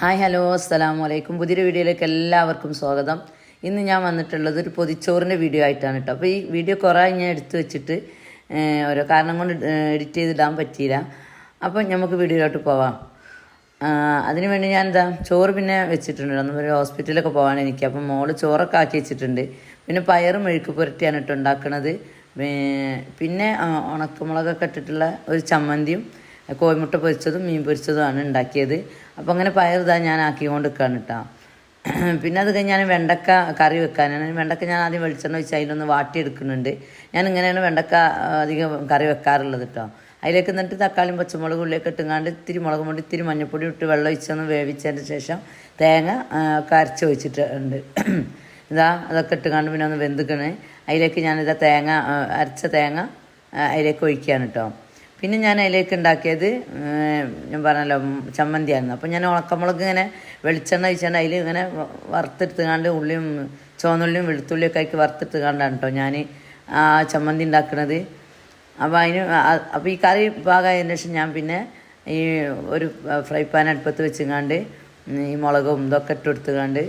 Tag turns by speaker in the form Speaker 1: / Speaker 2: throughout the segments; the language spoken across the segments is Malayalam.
Speaker 1: ഹായ് ഹലോ അസ്സാം വലൈക്കും പുതിയൊരു വീഡിയോയിലേക്ക് എല്ലാവർക്കും സ്വാഗതം ഇന്ന് ഞാൻ വന്നിട്ടുള്ളത് ഒരു പൊതിച്ചോറിൻ്റെ വീഡിയോ ആയിട്ടാണ് കേട്ടോ അപ്പോൾ ഈ വീഡിയോ കുറേ ഞാൻ എടുത്തു വെച്ചിട്ട് ഓരോ കാരണം കൊണ്ട് എഡിറ്റ് ചെയ്തിടാൻ പറ്റിയില്ല അപ്പോൾ നമുക്ക് വീഡിയോയിലോട്ട് പോവാം അതിനുവേണ്ടി വേണ്ടി ഞാൻ എന്താ ചോറ് പിന്നെ വെച്ചിട്ടുണ്ട് നമ്മൾ ഒരു ഹോസ്പിറ്റലിലൊക്കെ പോകാൻ എനിക്ക് അപ്പം മോള് ചോറൊക്കെ ആക്കി വെച്ചിട്ടുണ്ട് പിന്നെ പയറും മെഴുക്ക് പുരട്ടിയാണ് കേട്ടോ പിന്നെ ഉണക്കമുളകൊക്കെ ഇട്ടിട്ടുള്ള ഒരു ചമ്മന്തിയും കോഴിമുട്ട പൊരിച്ചതും മീൻ പൊരിച്ചതുമാണ് ഉണ്ടാക്കിയത് അപ്പോൾ അങ്ങനെ പയറുതാ ഞാൻ ആക്കിക്കൊണ്ട് നിൽക്കുകയാണ് കേട്ടോ പിന്നെ അത് കഴിഞ്ഞ് ഞാൻ വെണ്ടക്ക കറി വെക്കാനാണ് വെണ്ടക്ക ഞാൻ ആദ്യം വെളിച്ചെണ്ണ വെച്ച് വാട്ടി വാട്ടിയെടുക്കുന്നുണ്ട് ഞാൻ ഇങ്ങനെയാണ് വെണ്ടക്ക അധികം കറി വെക്കാറുള്ളത് കേട്ടോ അതിലേക്ക് എന്നിട്ട് തക്കാളിയും പച്ചമുളകും ഉള്ളിയൊക്കെ ഇട്ടുങ്ങാണ്ട് ഇത്തിരി മുളക് പൊടി ഇത്തിരി മഞ്ഞപ്പൊടി ഇട്ട് വെള്ളം ഒഴിച്ചൊന്ന് വേവിച്ചതിന് ശേഷം തേങ്ങ അരച്ച് വെച്ചിട്ടുണ്ട് ഇതാ അതൊക്കെ ഇട്ടുകാണ്ട് പിന്നെ ഒന്ന് വെന്തുക്കണേ അതിലേക്ക് ഞാനിതാ തേങ്ങ അരച്ച തേങ്ങ അതിലേക്ക് ഒഴിക്കുകയാണ് കേട്ടോ പിന്നെ ഞാൻ അതിലേക്ക് ഉണ്ടാക്കിയത് ഞാൻ പറഞ്ഞല്ലോ ചമ്മന്തിയായിരുന്നു അപ്പോൾ ഞാൻ ഉണക്കമുളക് ഇങ്ങനെ വെളിച്ചെണ്ണ ഒഴിച്ചെണ്ണ അതിൽ ഇങ്ങനെ വറുത്തെടുത്തുകാണ്ട് ഉള്ളിയും ചുവന്നുള്ളിയും വെളുത്തുള്ളിയൊക്കെ ആക്കി വറുത്തെടുത്തുകാണ്ടാണ് കേട്ടോ ഞാൻ ആ ചമ്മന്തി ഉണ്ടാക്കുന്നത് അപ്പോൾ അതിന് അപ്പോൾ ഈ കറി പാകമായതിന് ശേഷം ഞാൻ പിന്നെ ഈ ഒരു ഫ്രൈ പാൻ അടുപ്പത്ത് വെച്ചുകാണ്ട് ഈ മുളകും ഇതൊക്കെ ഇട്ടെടുത്തുകാണ്ട്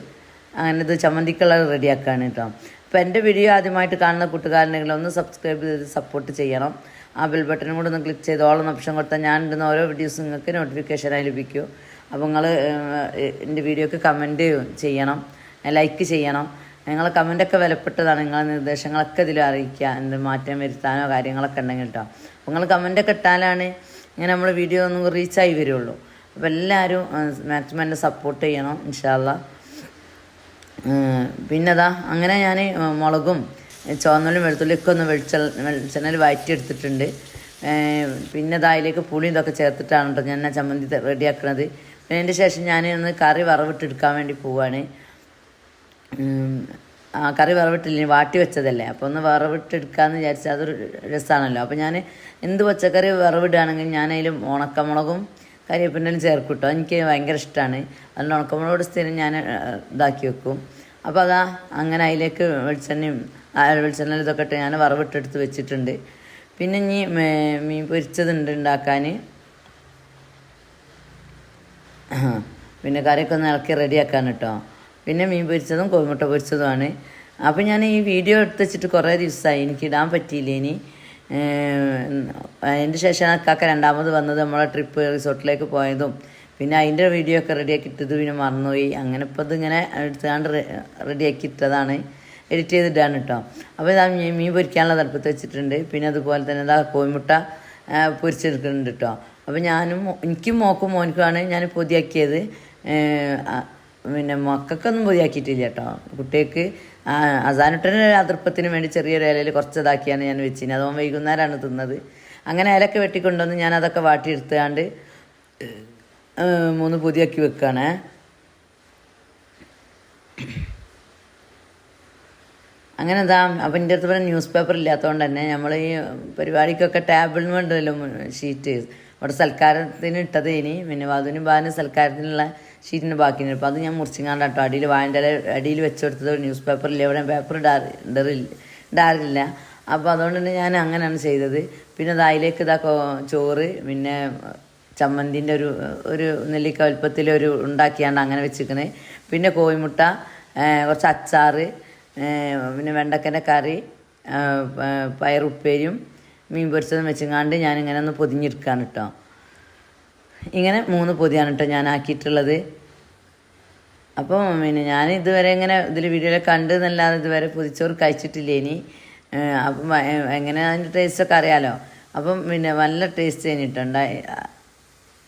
Speaker 1: അങ്ങനെ ഇത് ചമ്മന്തിക്കുള്ള റെഡിയാക്കുകയാണ് കേട്ടോ അപ്പോൾ എൻ്റെ വീഡിയോ ആദ്യമായിട്ട് കാണുന്ന കൂട്ടുകാരനെങ്കിൽ ഒന്ന് സബ്സ്ക്രൈബ് ചെയ്ത് സപ്പോർട്ട് ചെയ്യണം ആ ബെൽ ബട്ടനും കൂടെ ഒന്ന് ക്ലിക്ക് ചെയ്ത് ഓളം ഓപ്ഷൻ കൊടുത്താൽ ഞാൻ ഇടുന്ന ഓരോ വീഡിയോസ് നിങ്ങൾക്ക് നോട്ടിഫിക്കേഷനായി ലഭിക്കും അപ്പോൾ നിങ്ങൾ എൻ്റെ വീഡിയോക്ക് കമൻറ്റ് ചെയ്യണം ലൈക്ക് ചെയ്യണം നിങ്ങൾ കമൻറ്റൊക്കെ വിലപ്പെട്ടതാണ് നിങ്ങളെ നിർദ്ദേശങ്ങളൊക്കെ ഇതിൽ അറിയിക്കുക എന്ത് മാറ്റം വരുത്താനോ കാര്യങ്ങളൊക്കെ ഉണ്ടെങ്കിൽ കേട്ടോ അപ്പോൾ നിങ്ങൾ കമൻറ്റൊക്കെ ഇട്ടാലാണ് ഇങ്ങനെ നമ്മൾ വീഡിയോ ഒന്നും റീച്ചായി വരുള്ളൂ അപ്പോൾ എല്ലാവരും മാക്സിമം എന്നെ സപ്പോർട്ട് ചെയ്യണം ഇൻഷാല്ലാ പിന്നെതാ അങ്ങനെ ഞാൻ മുളകും ചുവന്നുള്ളിയും വെളുത്തുള്ളി ഒക്കെ ഒന്ന് വെളിച്ചെ വെളിച്ചെണ്ണയിൽ വഴറ്റിയെടുത്തിട്ടുണ്ട് പിന്നെ അതിലേക്ക് പുളി ഇതൊക്കെ ചേർത്തിട്ടാണ് കേട്ടോ ഞാൻ ചമ്മന്തി റെഡിയാക്കുന്നത് പിന്നെ അതിൻ്റെ ശേഷം ഞാൻ ഒന്ന് കറി വറവിട്ടെടുക്കാൻ വേണ്ടി പോവാണ് ആ കറി വറവിട്ടില്ലേ വാട്ടി വെച്ചതല്ലേ അപ്പോൾ ഒന്ന് വറവിട്ടെടുക്കാമെന്ന് വിചാരിച്ചാൽ അതൊരു രസമാണല്ലോ അപ്പോൾ ഞാൻ എന്ത് പച്ചക്കറി വറവിടുകയാണെങ്കിലും ഞാനതിൽ ഉണക്കമുളകും കരിവേപ്പിൻ്റെ ചേർക്കും കേട്ടോ എനിക്ക് ഭയങ്കര ഇഷ്ടമാണ് അതിൻ്റെ ഉണക്കമുളകോട് സ്ഥിരം ഞാൻ ഇതാക്കി വെക്കും അപ്പോൾ അതാ അങ്ങനെ അതിലേക്ക് വെളിച്ചെണ്ണയും വെളിച്ചെണ്ണ ഇതൊക്കെ ഇട്ട് ഞാൻ വറവിട്ടെടുത്ത് വെച്ചിട്ടുണ്ട് പിന്നെ ഇനി മീൻ പൊരിച്ചതുണ്ട് ഉണ്ടാക്കാൻ പിന്നെ കറിയൊക്കെ ഒന്ന് ഇളക്കി റെഡിയാക്കാൻ കേട്ടോ പിന്നെ മീൻ പൊരിച്ചതും കോഴിമുട്ട പൊരിച്ചതുമാണ് അപ്പോൾ ഞാൻ ഈ വീഡിയോ എടുത്ത് വെച്ചിട്ട് കുറേ ദിവസമായി എനിക്ക് ഇടാൻ പറ്റിയില്ല ഇനി അതിൻ്റെ ശേഷം കാക്ക രണ്ടാമത് വന്നത് നമ്മളെ ട്രിപ്പ് റിസോർട്ടിലേക്ക് പോയതും പിന്നെ അതിൻ്റെ വീഡിയോ ഒക്കെ റെഡിയാക്കി ഇട്ടത് പിന്നെ മറന്നുപോയി അങ്ങനെ ഇപ്പോൾ ഇതിങ്ങനെ എടുത്താണ്ട് റെഡിയാക്കി ഇട്ടതാണ് എഡിറ്റ് ചെയ്തിട്ടാണ് കേട്ടോ അപ്പോൾ ഇതാ മീൻ പൊരിക്കാനുള്ള തടുപ്പത്ത് വെച്ചിട്ടുണ്ട് പിന്നെ അതുപോലെ തന്നെ ഇതാ കോഴിമുട്ട പൊരിച്ചെടുക്കുന്നുണ്ട് കേട്ടോ അപ്പോൾ ഞാനും എനിക്കും മോക്കും മോനിക്കുമാണ് ഞാൻ പൊതിയാക്കിയത് പിന്നെ മക്കൾക്കൊന്നും പൊതിയാക്കിയിട്ടില്ല കേട്ടോ കുട്ടികൾക്ക് അസാനുട്ടൻ്റെ അതൃപ്പത്തിന് വേണ്ടി ചെറിയൊരു ഇലയിൽ കുറച്ച് ഇതാക്കിയാണ് ഞാൻ വെച്ചിന് അതോ വൈകുന്നേരമാണ് തിന്നത് അങ്ങനെ ഇലയൊക്കെ വെട്ടിക്കൊണ്ടുവന്ന് ഞാൻ അതൊക്കെ മൂന്ന് പൊതിയാക്കി വെക്കുകയാണേ അങ്ങനെ എന്താ അപ്പം എൻ്റെ അടുത്ത് പറഞ്ഞാൽ ന്യൂസ് പേപ്പർ കൊണ്ട് തന്നെ നമ്മൾ ഈ പരിപാടിക്കൊക്കെ ടാബിളിന് വേണ്ടല്ലോ ഷീറ്റ് അവിടെ സൽക്കാരത്തിന് ഇട്ടത് ഇനി പിന്നെ വധുവിനും ഭാവിനും സൽക്കാരത്തിനുള്ള ഷീറ്റിൻ്റെ ബാക്കിന് അപ്പോൾ അത് ഞാൻ മുറിച്ചിങ്ങാണ്ട് അടിയിൽ വായൻ്റെ അടിയിൽ വെച്ചെടുത്തത് ന്യൂസ് പേപ്പറില്ല എവിടെ പേപ്പർ ഇടാറില്ല ഇടാറില്ല അപ്പോൾ അതുകൊണ്ട് തന്നെ ഞാൻ അങ്ങനെയാണ് ചെയ്തത് പിന്നെ അതായിലേക്ക് ഇതാ ചോറ് പിന്നെ ചമ്മന്തിൻ്റെ ഒരു ഒരു നെല്ലിക്ക വലുപ്പത്തിൽ ഒരു ഉണ്ടാക്കിയാണ് അങ്ങനെ വെച്ചിരിക്കുന്നത് പിന്നെ കോഴിമുട്ട കുറച്ച് അച്ചാർ പിന്നെ വെണ്ടക്കൻ്റെ കറി പയറുപ്പേരിയും മീൻ പൊരിച്ചതും വെച്ചങ്ങാണ്ട് ഞാനിങ്ങനെ ഒന്ന് പൊതിഞ്ഞിരിക്കുകയാണ് കേട്ടോ ഇങ്ങനെ മൂന്ന് പൊതിയാണ് കേട്ടോ ഞാൻ ആക്കിയിട്ടുള്ളത് അപ്പോൾ പിന്നെ ഞാൻ ഇതുവരെ ഇങ്ങനെ ഇതിൽ വീഡിയോയിൽ കണ്ട് എന്നല്ലാതെ ഇതുവരെ പൊതിച്ചോറ് കഴിച്ചിട്ടില്ല ഇനി അപ്പം എങ്ങനെ അതിൻ്റെ ടേസ്റ്റൊക്കെ അറിയാലോ അപ്പം പിന്നെ നല്ല ടേസ്റ്റ് കഴിഞ്ഞിട്ടുണ്ടായി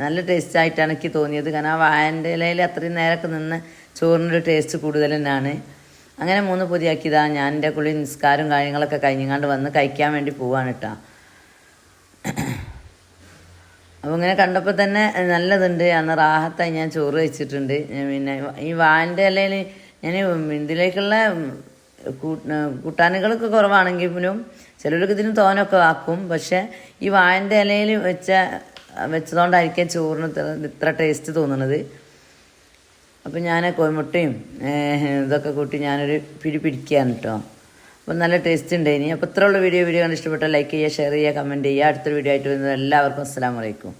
Speaker 1: നല്ല ടേസ്റ്റായിട്ടാണ് എനിക്ക് തോന്നിയത് കാരണം ആ വാഴൻ്റെ ഇലയിൽ അത്രയും നേരമൊക്കെ നിന്ന് ചോറിൻ്റെ ടേസ്റ്റ് കൂടുതൽ തന്നെയാണ് അങ്ങനെ മൂന്ന് പൊതിയാക്കിയതാണ് ഞാൻ എൻ്റെ കുളി നിസ്കാരം കാര്യങ്ങളൊക്കെ കഴിഞ്ഞാണ്ട് വന്ന് കഴിക്കാൻ വേണ്ടി പോവാണ് കേട്ടോ അപ്പോൾ ഇങ്ങനെ കണ്ടപ്പോൾ തന്നെ നല്ലതുണ്ട് അന്ന് റാഹത്തായി ഞാൻ ചോറ് കഴിച്ചിട്ടുണ്ട് പിന്നെ ഈ വാൻ്റെ ഇലയിൽ ഞാൻ ഇതിലേക്കുള്ള കൂട്ടാനുകളൊക്കെ കുറവാണെങ്കിലും ചിലർക്ക് ഇതിന് തോനൊക്കെ ആക്കും പക്ഷേ ഈ വാഴൻ്റെ ഇലയിൽ വെച്ച വെച്ചതുകൊണ്ടായിരിക്കും ചോറിന് ഇത്ര ടേസ്റ്റ് തോന്നുന്നത് അപ്പോൾ ഞാൻ കോയമുട്ടയും ഇതൊക്കെ കൂട്ടി ഞാനൊരു പിടി പിടിക്കുകയാണ് കേട്ടോ അപ്പം നല്ല ടേസ്റ്റ് ഉണ്ട് ഇനി അപ്പോൾ ഇത്രയുള്ള വീഡിയോ വീഡിയോ കണ്ടിഷ്ടപ്പെട്ടാൽ ലൈക്ക് ചെയ്യുക ഷെയർ ചെയ്യുക കമൻറ്റ് ചെയ്യുക അടുത്തൊരു വീഡിയോ ആയിട്ട് വരുന്നത് എല്ലാവർക്കും അസ്സാം വലൈക്കും